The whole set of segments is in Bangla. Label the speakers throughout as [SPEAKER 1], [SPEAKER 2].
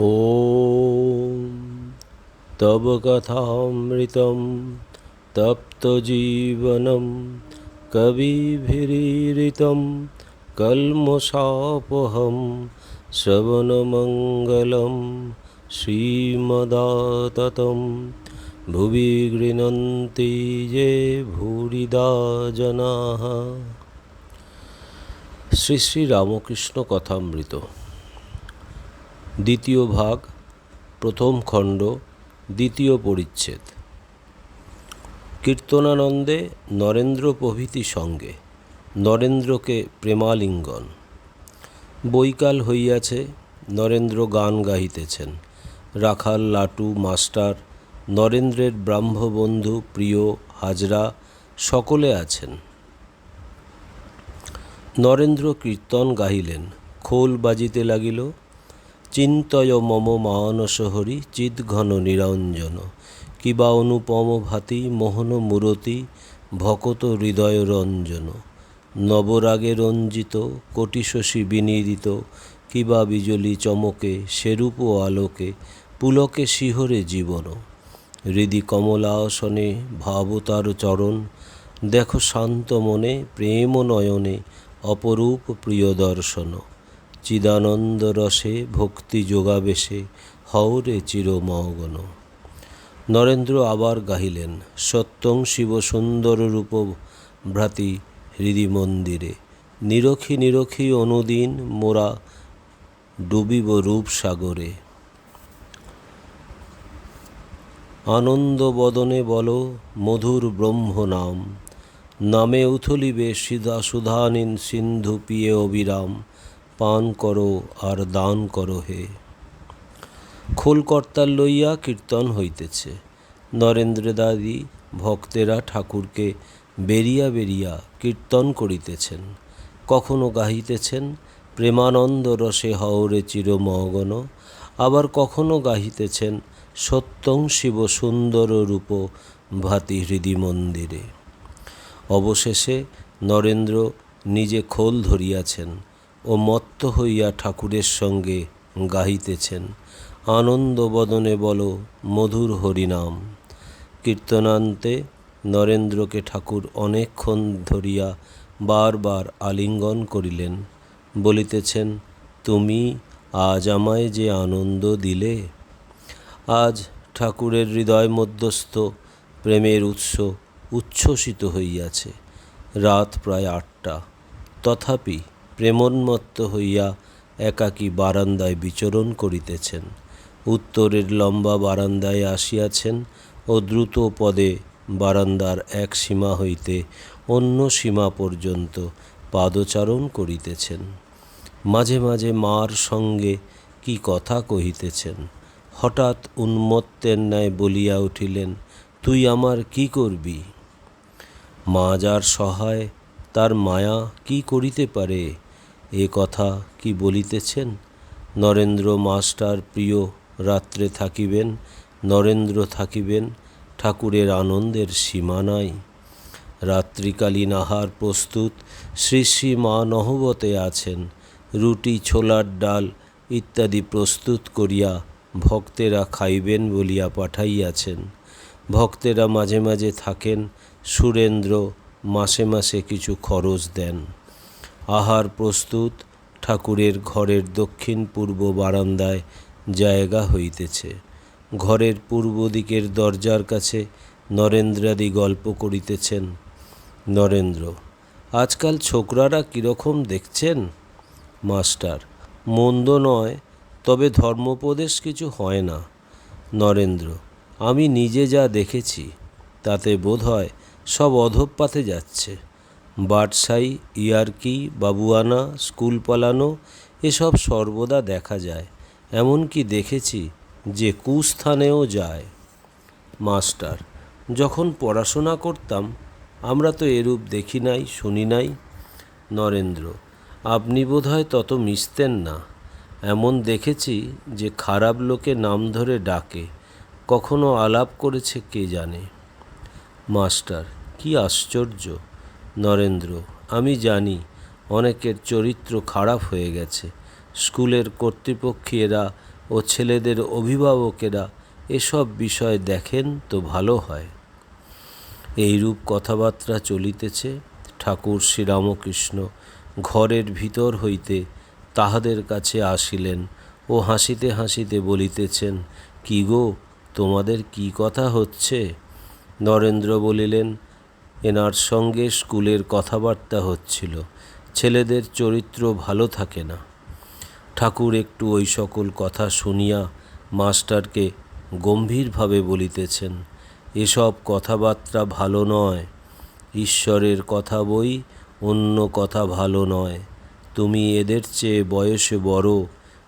[SPEAKER 1] ॐ तव कथामृतं तप्तजीवनं कविभिरीरितं कल्मषापहं श्रवणमङ्गलं श्रीमदाततं भुवि गृह्णन्ति ये भूरिदा जनाः শ্রী শ্রী রামকৃষ্ণ কথামৃত দ্বিতীয় ভাগ, প্রথম খণ্ড, দ্বিতীয় পরিচ্ছেদ। কীর্তনানন্দে নরেন্দ্র প্রভৃতি সঙ্গে, নরেন্দ্রকে প্রেমালিঙ্গন। বৈকাল হইয়াছে, নরেন্দ্র গান গাহিতেছেন। রাখাল লাটু মাস্টার, নরেন্দ্রের ব্রাহ্মবন্ধু প্রিয় হাজরা সকলে আছেন। নরেন্দ্র কীর্তন গাহিলেন, খোল বাজিতে লাগিল চিন্তয় মম মানস হরি চিৎঘন নিরঞ্জন। কিবা অনুপম ভাতি মোহন মূরতি ভকত হৃদয় রঞ্জন। নবরাগে রঞ্জিত, কোটি শশী বিনিদিত কিবা বিজলি চমকে সেরূপ আলোকে পুলকে শিহরে জীবন। হৃদি কমলাসনে ভাবতার চরণ, দেখো শান্ত মনে প্রেম নয়নে অপরূপ প্রিয় দর্শন। চিদানন্দ রসে ভক্তি যোগাবেশে হৌরে চিরমগন। নরেন্দ্র আবার গাহিলেন, সত্যং শিব সুন্দর রূপ ভ্রাতি হৃদি মন্দিরে। নিরখি নিরখি অনুদিন মোরা ডুবিব রূপ সাগরে। আনন্দ বদনে বলো মধুর ব্রহ্ম নাম, নামে উথলিবে সিধা সুধানীন সিন্ধু পিয়ে অবিরাম। পান করো আর দান করো হে। খোলকর্তার লইয়া কীর্তন হইতেছে। নরেন্দ্র দাদি ভক্তেরা ঠাকুরকে বেরিয়া বেরিয়া কীর্তন করিতেছেন। কখনো গাহিতেছেন, প্রেমানন্দ রসে হওরে চিরমগন। আবার কখনো গাহিতেছেন, সত্যং শিব সুন্দর রূপ ভাতি হৃদি মন্দিরে। অবশেষে নরেন্দ্র নিজে খোল ধরিয়াছেন। ও মত্ত হইয়া ঠাকুরের সঙ্গে গাহিতেছেন। আনন্দ বদনে বলো, মধুর হরিনাম। কীর্তনান্তে নরেন্দ্রকে ঠাকুর অনেকক্ষণ ধরিয়া বারবার আলিঙ্গন করিলেন। বলিতেছেন, তুমি আজ আমায় যে আনন্দ দিলে, আজ ঠাকুরের হৃদয় মধ্যস্থ প্রেমের উৎস উচ্ছ্বসিত হইয়াছে। রাত প্রায় আটটা। তথাপি প্রেমোন্মত্ত হইয়া একাকী বারান্দায় বিচরণ করিতেছেন। উত্তরের লম্বা বারান্দায় আসিয়াছেন ও দ্রুত পদে বারান্দার এক সীমা হইতে অন্য সীমা পর্যন্ত পাদচারণ করিতেছেন। মাঝে মাঝে মার সঙ্গে কি কথা কহিতেছেন? হঠাৎ উন্মত্তের ন্যায় বলিয়া উঠিলেন, তুই আমার কি করবি? মা যার সহায়, তার মায়া কি করিতে পারে? এ কথা কি বলিতেছেন? নরেন্দ্র মাস্টার প্রিয়, রাত্রে থাকিবেন, নরেন্দ্র থাকিবেন, ঠাকুরের আনন্দের সীমা নাই। রাত্রিকালীন আহার প্রস্তুত, শ্রী শ্রী মা নহবতে আছেন। রুটি, ছোলার ডাল ইত্যাদি প্রস্তুত করিয়া ভক্তেরা খাইবেন বলিয়া পাঠাইয়াছেন। ভক্তেরা মাঝে মাঝে থাকেন, সুরেন্দ্র মাসে মাসে কিছু খরচ দেন। আহার প্রস্তুত, ঠাকুরের ঘরের দক্ষিণ পূর্ব বারান্দায় জায়গা হইতেছে। ঘরের পূর্ব দিকের দরজার কাছে নরেন্দ্রাদি গল্প করিতেছেন। নরেন্দ্র, আজকাল ছোকরারা কীরকম দেখছেন? মাস্টার, মন্দ নয়, তবে ধর্মোপদেশ কিছু হয় না। নরেন্দ্র, আমি নিজে যা দেখেছি, তাতে বোধ হয় সব অধঃপাতে যাচ্ছে। বাটসাই ইয়ার্কি, বাবুয়ানা, স্কুল পালানো, এসব সর্বদা দেখা যায়। এমনকি দেখেছি যে কুস্থানেও যায়। মাস্টার, যখন পড়াশোনা করতাম, আমরা তো এরূপ দেখি নাই, শুনি নাই। নরেন্দ্র, আপনি বোধহয় তত মিশতেন না। এমন দেখেছি যে খারাপ লোকে নাম ধরে ডাকে, কখনো আলাপ করেছে কে জানে। মাস্টার, কি আশ্চর্য। নরেন্দ্র, আমি জানি অনেকের চরিত্র খারাপ হয়ে গেছে। স্কুলের কর্তৃপক্ষীয়রা ও ছেলেদের অভিভাবকেরা এসব বিষয় দেখেন তো ভালো হয়। এইরূপ কথাবার্তা চলিতেছে, ঠাকুর শ্রীরামকৃষ্ণ ঘরের ভিতর হইতে তাহাদের কাছে আসিলেন ও হাসিতে হাসিতে বলিতেছেন, কি গো, তোমাদের কি কথা হচ্ছে? নরেন্দ্র বলিলেন এনার সঙ্গে স্কুলের কথাবার্তা হচ্ছিল, ছেলেদের চরিত্র ভালো থাকে না। ঠাকুর একটু ওই সকল কথা শুনিয়া মাস্টারকে গম্ভীরভাবে বলিতেছেন, এসব কথাবার্তা ভালো নয়, ঈশ্বরের কথা বই অন্য কথা ভালো নয়। তুমি এদের চেয়ে বয়সে বড়,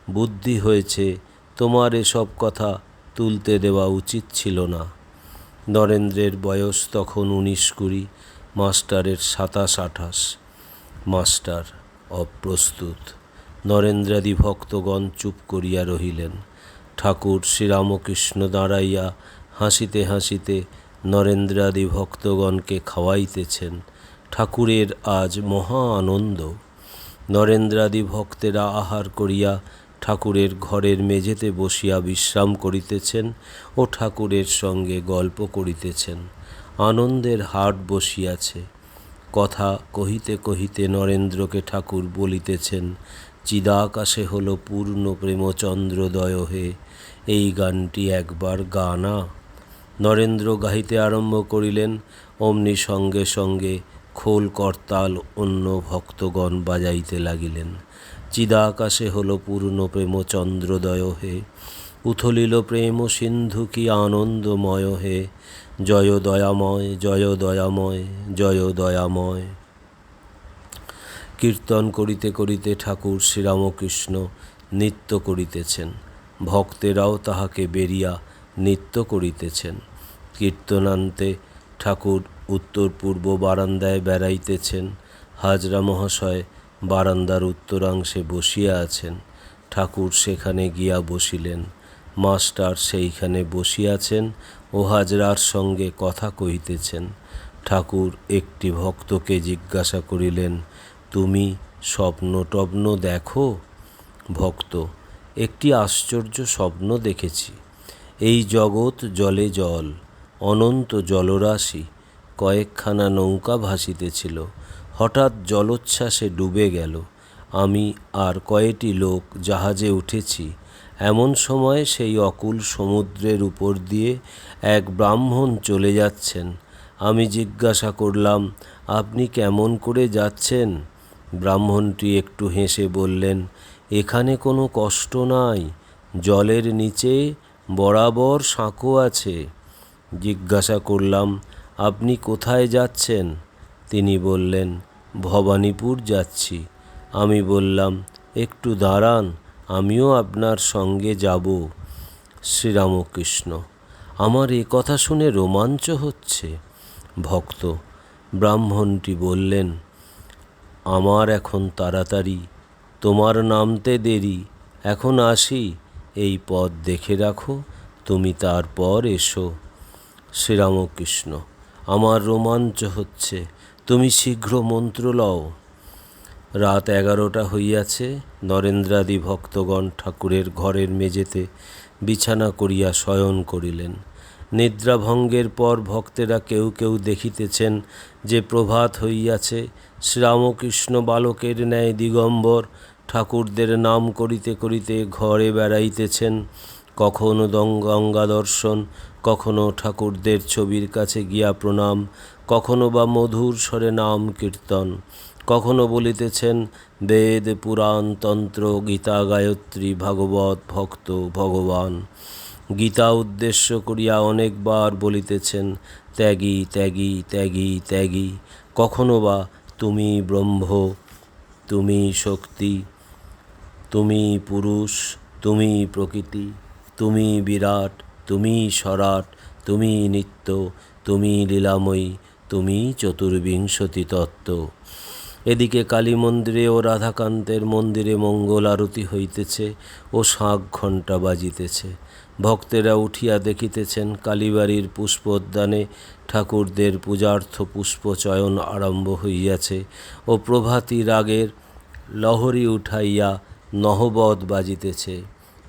[SPEAKER 1] বুদ্ধি হয়েছে, তোমার এসব কথা তুলতে দেওয়া উচিত ছিল না। নরেন্দ্রের বয়স তখন উনিশ কুড়ি, মাস্টারের সাতাশ আঠাশ। মাস্টার অপ্রস্তুত। নরেন্দ্রাদি ভক্তগণ চুপ করিয়া রহিলেন। ঠাকুর শ্রীরামকৃষ্ণ দাঁড়াইয়া হাসিতে হাসিতে নরেন্দ্রাদি ভক্তগণকে খাওয়াইতেছেন। ঠাকুরের আজ মহা আনন্দ। নরেন্দ্রাদি ভক্তেরা আহার করিয়া ঠাকুরের ঘরের মেঝেতে বসিয়া বিশ্রাম করিতেছেন ও ঠাকুরের সঙ্গে গল্প করিতেছেন। আনন্দের হাট বসিয়াছে। কথা কহিতে কহিতে নরেন্দ্রকে ঠাকুর বলিতেছেন, চিদাকাশে হল পূর্ণ প্রেমচন্দ্রদয় হে এই গানটি একবার গানা নরেন্দ্র গাহিতে আরম্ভ করিলেন, অমনি সঙ্গে সঙ্গে খোল করতাল অন্য ভক্তগণ বাজাইতে লাগিলেন। চিদাকাশে হলো পূর্ণ প্রেম চন্দ্রোদয় হে। উথলিল প্রেম সিন্ধু কি আনন্দময় হে। জয় দয়াময় জয় দয়াময় জয় দয়াময়। কীর্তন করিতে করিতে ঠাকুর শ্রীরামকৃষ্ণ নৃত্য করিতেছেন। ভক্তেরাও তাহাকে বেরিয়া নৃত্য করিতেছেন। কীর্তনান্তে ঠাকুর উত্তর পূর্ব বারান্দায় বেড়াইতেছেন। হাজরা মহাশয় বারান্দার উত্তরাংশে বসিয়া আছেন। ঠাকুর সেখানে গিয়া বসিলেন। মাস্টার সেইখানে বসিয়াছেন ও হাজরার সঙ্গে কথা কহিতেছেন। ঠাকুর একটি ভক্তকে জিজ্ঞাসা করিলেন, তুমি স্বপ্ন টপ্ন দেখো? ভক্ত, একটি আশ্চর্য স্বপ্ন দেখেছি। এই জগৎ জলে জল, অনন্ত জলরাশি, কয়েকখানা নৌকা ভাসিতেছিল। হঠাৎ জলোচ্ছ্বাসে ডুবে গেল। আমি আর কয়েকটি লোক জাহাজে উঠেছি। এমন সময় সেই অকুল সমুদ্রের উপর দিয়ে এক ব্রাহ্মণ চলে যাচ্ছেন। আমি জিজ্ঞাসা করলাম, আপনি কেমন করে যাচ্ছেন? ব্রাহ্মণটি একটু হেসে বললেন, এখানে কোনো কষ্ট নাই। জলের নিচে বরাবর সাঁকো আছে। জিজ্ঞাসা করলাম, আপনি কোথায় যাচ্ছেন? তিনি বললেন ভবানীপুর যাচ্ছি। আমি বললাম, একটু দাঁড়ান, আমিও আপনার সঙ্গে যাব। শ্রীরামকৃষ্ণ, আমার এ কথা শুনে রোমাঞ্চ হচ্ছে। ভক্ত, ব্রাহ্মণটি বললেন, আমার এখন তাড়াতাড়ি, তোমার নামতে দেরি। এখন আসি, এই পথ দেখে রাখো, তুমি তারপর এসো। শ্রীরামকৃষ্ণ, আমার রোমাঞ্চ হচ্ছে তুমি শীঘ্র মন্ত্র লও। রাত এগারোটা হইয়াছে, নরেন্দ্রাদি ভক্তগণ ঠাকুরের ঘরের মেঝেতে বিছানা করিয়া শয়ন করিলেন। নিদ্রাভঙ্গের পর ভক্তেরা কেউ কেউ দেখিতেছেন যে প্রভাত হইয়াছে শ্রীরামকৃষ্ণ বালকের ন্যায় দিগম্বর ঠাকুরদের নাম করিতে করিতে ঘরে বেড়াইতেছেন। কখনো গঙ্গা দর্শন, কখনো ঠাকুরদের ছবির কাছে গিয়া প্রণাম, কখনো বা মধুর স্বরে নাম কীর্তন, কখনো বলিতেছেন, বেদ, পুরাণ, তন্ত্র, গীতা, গায়ত্রী, ভাগবত, ভক্ত, ভগবান। গীতা উদ্দেশ্য করিয়া অনেকবার বলিতেছেন, ত্যাগী ত্যাগী ত্যাগী ত্যাগী, কখনো বা তুমি ব্রহ্ম, তুমি শক্তি, তুমি পুরুষ, তুমি প্রকৃতি। তুমি বিরাট, তুমি সরাট, তুমি নিত্য, তুমি লীলাময়ী, তুমি চতুর্বিংশতি তত্ত্ব। এদিকে কালী মন্দিরে ও রাধাকান্তের মন্দিরে মঙ্গল আরতি হইতেছে ও শাঁখ ঘণ্টা বাজিতেছে। ভক্তেরা উঠিয়া দেখিতেছেন কালীবাড়ির পুষ্পোদ্যানে ঠাকুরদের পূজার্থ পুষ্পচয়ন আরম্ভ হইয়াছে ও প্রভাতী রাগের লহরী উঠাইয়া নহবত বাজিতেছে।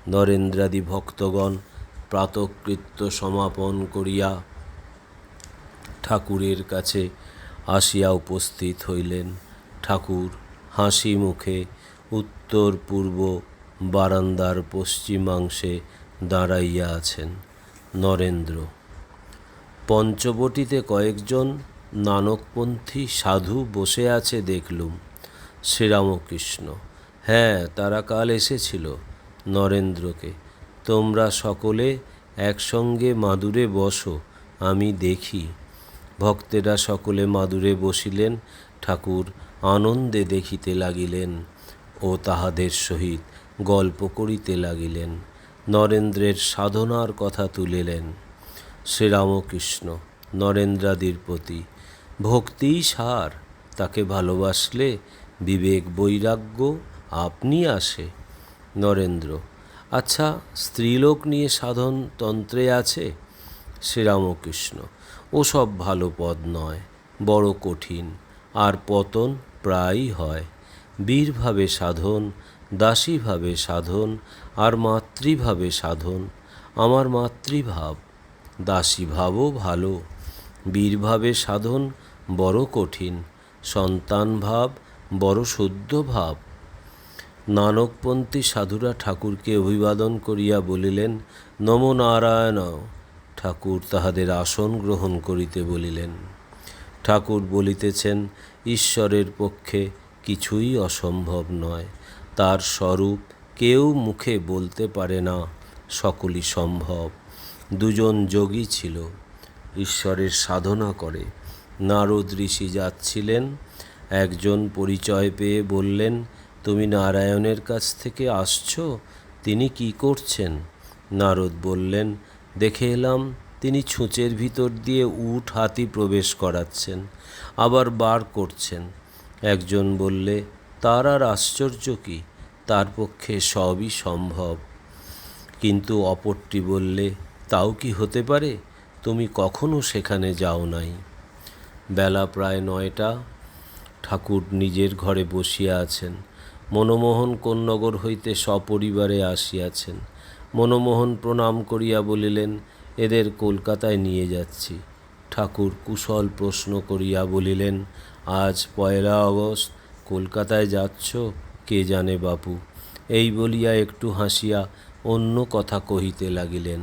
[SPEAKER 1] নরেন্দ্রাদি ভক্তগণ প্রাতকৃত্য সমাপন করিয়া ঠাকুরের কাছে আসিয়া উপস্থিত হইলেন। ঠাকুর হাসি মুখে উত্তর পূর্ব বারান্দার পশ্চিমাংশে দাঁড়াইয়া আছেন। নরেন্দ্র, পঞ্চবটিতে কয়েকজন নানকপন্থী সাধু বসে আছে দেখলুম। শ্রীরামকৃষ্ণ হ্যাঁ তারা কাল এসেছিল। নরেন্দ্রকে, তোমরা সকলে একসঙ্গে মাদুরে বসো, আমি দেখি। ভক্তেরা সকলে মাদুরে বসিলেন, ঠাকুর আনন্দে দেখিতে লাগিলেন ও তাহাদের সহিত গল্প করিতে লাগিলেন। নরেন্দ্রের সাধনার কথা তুলিলেন। শ্রীরামকৃষ্ণ, নরেন্দ্রাদির প্রতি ভক্তিই সার, তাকে ভালোবাসলে বিবেক বৈরাগ্য আপনি আসে। নরেন্দ্র। আচ্ছা স্ত্রীলোক নিয়ে সাধন তন্ত্রে আছে? শ্রীরামকৃষ্ণ। ওসব ভালো পদ নয়, বড় কঠিন, আর পতন প্রায়ই হয়। বীরভাবে সাধন, দাসীভাবে সাধন, আর মাতৃভাবে সাধন, আমার মাতৃভাব, দাসীভাবও ভালো। বীরভাবে সাধন, বড় কঠিন সন্তান ভাব বড় শুদ্ধ ভাব। নানকপন্থী সাধুরা ঠাকুরকে অভিবাদন করিয়া বলিলেন, নম নারায়ণ ঠাকুর তাহাদের আসন গ্রহণ করিতে বলিলেন। ঠাকুর বলিতেছেন, ঈশ্বরের পক্ষে কিছুই অসম্ভব নয়। তার স্বরূপ কেউ মুখে বলতে পারে না, সকলই সম্ভব। দুজন যোগী ছিল, ঈশ্বরের সাধনা করে। নারদ ঋষি যাচ্ছিলেন, একজন পরিচয় পেয়ে বললেন তুমি নারায়ণের কাছ থেকে আসছো, তিনি কি করছেন? নারদ বললেন, দেখে এলাম, তিনি ছুঁচের ভিতর দিয়ে উট হাতি প্রবেশ করাচ্ছেন, আবার বার করছেন। একজন বললে, তার আর আশ্চর্য কি? তার পক্ষে সবই সম্ভব। কিন্তু অপরটি বললে, তাও কি হতে পারে? তুমি কখনো সেখানে যাও নাই। বেলা প্রায় নয়টা। ঠাকুর নিজের ঘরে বসিয়া আছেন। মনমোহন কোন্নগর হইতে সপরিবারে আসিয়াছেন। মনমোহন প্রণাম করিয়া বলিলেন, এদের কলকাতায় নিয়ে যাচ্ছি। ঠাকুর কুশল প্রশ্ন করিয়া বলিলেন, আজ পয়লা আগস্ট কলকাতায় যাচ্ছ? কে জানে বাপু? এই বলিয়া একটু হাসিয়া অন্য কথা কহিতে লাগিলেন।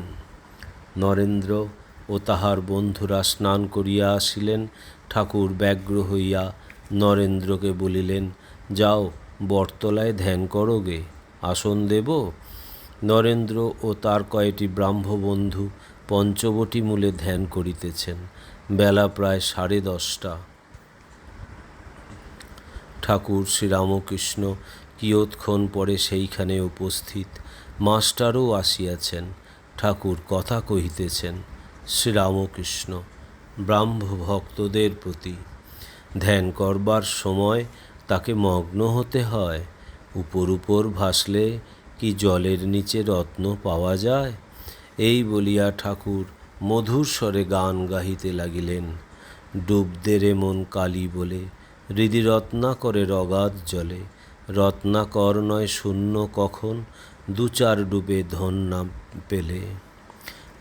[SPEAKER 1] নরেন্দ্র ও তাহার বন্ধুরা স্নান করিয়া আসিলেন। ঠাকুর ব্যগ্র হইয়া নরেন্দ্রকে বলিলেন, যাও বটতলায় ধ্যান করো গে, আসন দেব। নরেন্দ্র ও তার কয়টি ব্রাহ্মবন্ধু পঞ্চবটি মূলে ধ্যান করিতেছেন। বেলা প্রায় সাড়ে দশটা। ঠাকুর শ্রীরামকৃষ্ণ কিয়ৎক্ষণ পরে সেইখানে উপস্থিত মাস্টারও আসিয়াছেন। ঠাকুর কথা কহিতেছেন, শ্রীরামকৃষ্ণ ব্রাহ্ম ভক্তদের প্রতি ধ্যান করবার সময় তাকে মগ্ন হতে হয়। উপর উপর ভাসলে কি জলের নিচে রত্ন পাওয়া যায়? এই বলিয়া ঠাকুর মধুর স্বরে গান গাহিতে লাগিলেন। ডুব দে রে মন কালী বলে, হৃদি রত্নাকরে রগাধ জলে। রত্নাকর নয় শূন্য কখন, দু চার ডুবে ধন না পেলে।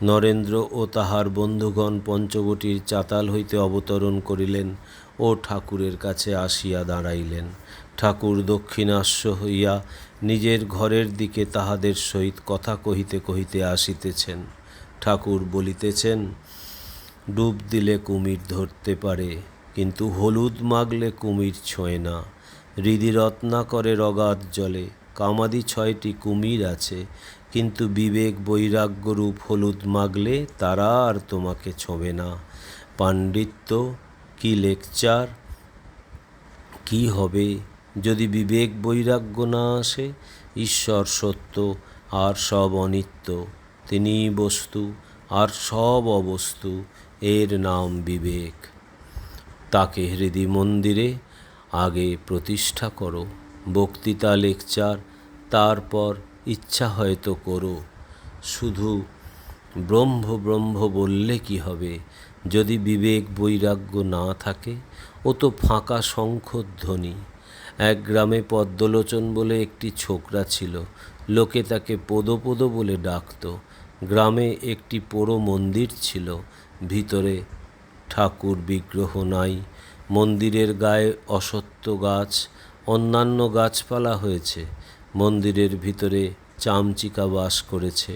[SPEAKER 1] নরেন্দ্র ও তাহার বন্ধুগণ পঞ্চবটির চাতাল হইতে অবতরণ করিলেন ও ঠাকুরের কাছে আসিয়া দাঁড়াইলেন। ঠাকুর দক্ষিণাস্য হইয়া নিজের ঘরের দিকে তাহাদের সহিত কথা কহিতে কহিতে আসিতেছেন। ঠাকুর বলিতেছেন, ডুব দিলে কুমির ধরতে পারে, কিন্তু হলুদ মাগলে কুমির ছোঁয় না। হৃদি রত্নাকরে রগাধ জলে কামাদি ছয়টি কুমির আছে, কিন্তু বিবেক বৈরাগ্যরূপ হলুদ মাগলে তারা আর তোমাকে ছোঁবে না। পাণ্ডিত্য, কি লেকচার, কি হবে? যদি বিবেক বৈরাগ্য না আসে, ঈশ্বর সত্য আর সব অনিত্য। তিনিই বস্তু আর সব অবস্তু, এর নাম বিবেক। তাকে হৃদি মন্দিরে আগে প্রতিষ্ঠা করো। বক্তৃতা, লেকচার, তারপর ইচ্ছা হয়তো করো। শুধু ব্রহ্ম ব্রহ্ম বললে কি হবে? যদি বিবেক বৈরাগ্য না থাকে, ও তো ফাঁকা শঙ্খধ্বনি। এক গ্রামে পদ্মলোচন বলে একটি ছোকরা ছিল। লোকে তাকে পোদো পোদো বলে ডাকত। গ্রামে একটি পোড়ো মন্দির ছিল। ভিতরে ঠাকুর বিগ্রহ নাই। মন্দিরের গায়ে অসত্য গাছ অন্যান্য গাছপালা হয়েছে। মন্দিরের ভিতরে চামচিকা বাস করেছে।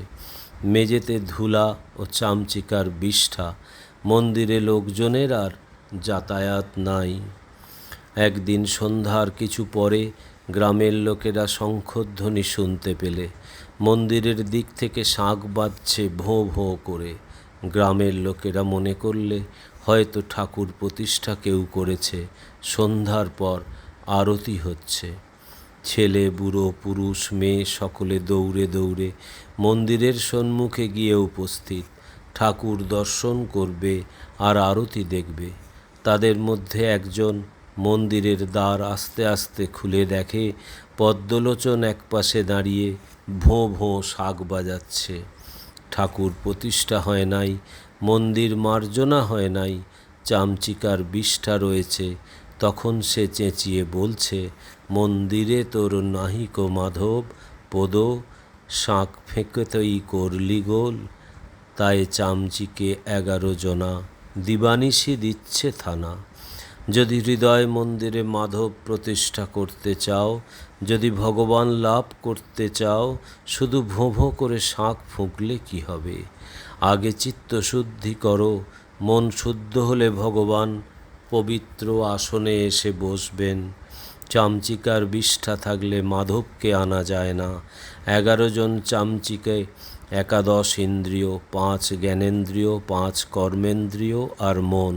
[SPEAKER 1] মেঝেতে ধুলা ও চামচিকার বিষ্ঠা। মন্দিরে লোকজনের আর যাতায়াত নাই। একদিন সন্ধ্যার কিছু পরে গ্রামের লোকেরা শঙ্খধ্বনি শুনতে পেলে। মন্দিরের দিক থেকে শাঁখ বাজছে ভোঁ ভোঁ করে। গ্রামের লোকেরা মনে করলে হয়তো ঠাকুর প্রতিষ্ঠা কেউ করেছে। সন্ধ্যার পর আরতি হচ্ছে। ছেলে, বুড়ো, পুরুষ, মেয়ে সকলে দৌড়ে দৌড়ে মন্দিরের সম্মুখে গিয়ে উপস্থিত। ঠাকুর দর্শন করবে আর আরতি দেখবে। তাদের মধ্যে একজন মন্দিরের দ্বার আস্তে আস্তে খুলে দেখে। পদ্মলোচন একপাশে দাঁড়িয়ে ভোঁ ভোঁ শাক বাজাচ্ছে। ঠাকুর প্রতিষ্ঠা হয় নাই, মন্দির মার্জনা হয় নাই, চামচিকার বিষ্ঠা রয়েছে। তখন সে চেঁচিয়ে বলছে, মন্দিরে তোর নাহিক মাধব, পদ, শাঁখ ফেঁকেতই করলি গোল, তাই চামচিকে এগারো জনা, দিবানিশি দিচ্ছে থানা। যদি হৃদয় মন্দিরে মাধব প্রতিষ্ঠা করতে চাও, যদি ভগবান লাভ করতে চাও, শুধু ভোঁ ভোঁ করে শাঁখ ফুঁকলে কি হবে? আগে চিত্ত শুদ্ধি করো, মন শুদ্ধ হলে ভগবান পবিত্র আসনে এসে বসবেন। চামচিকার বিষ্ঠা থাকলে মাধবকে আনা যায় না। এগারো জন চামচিকে, একাদশ ইন্দ্রিয়, পাঁচ জ্ঞানেন্দ্রিয়, পাঁচ কর্মেন্দ্রিয় আর মন।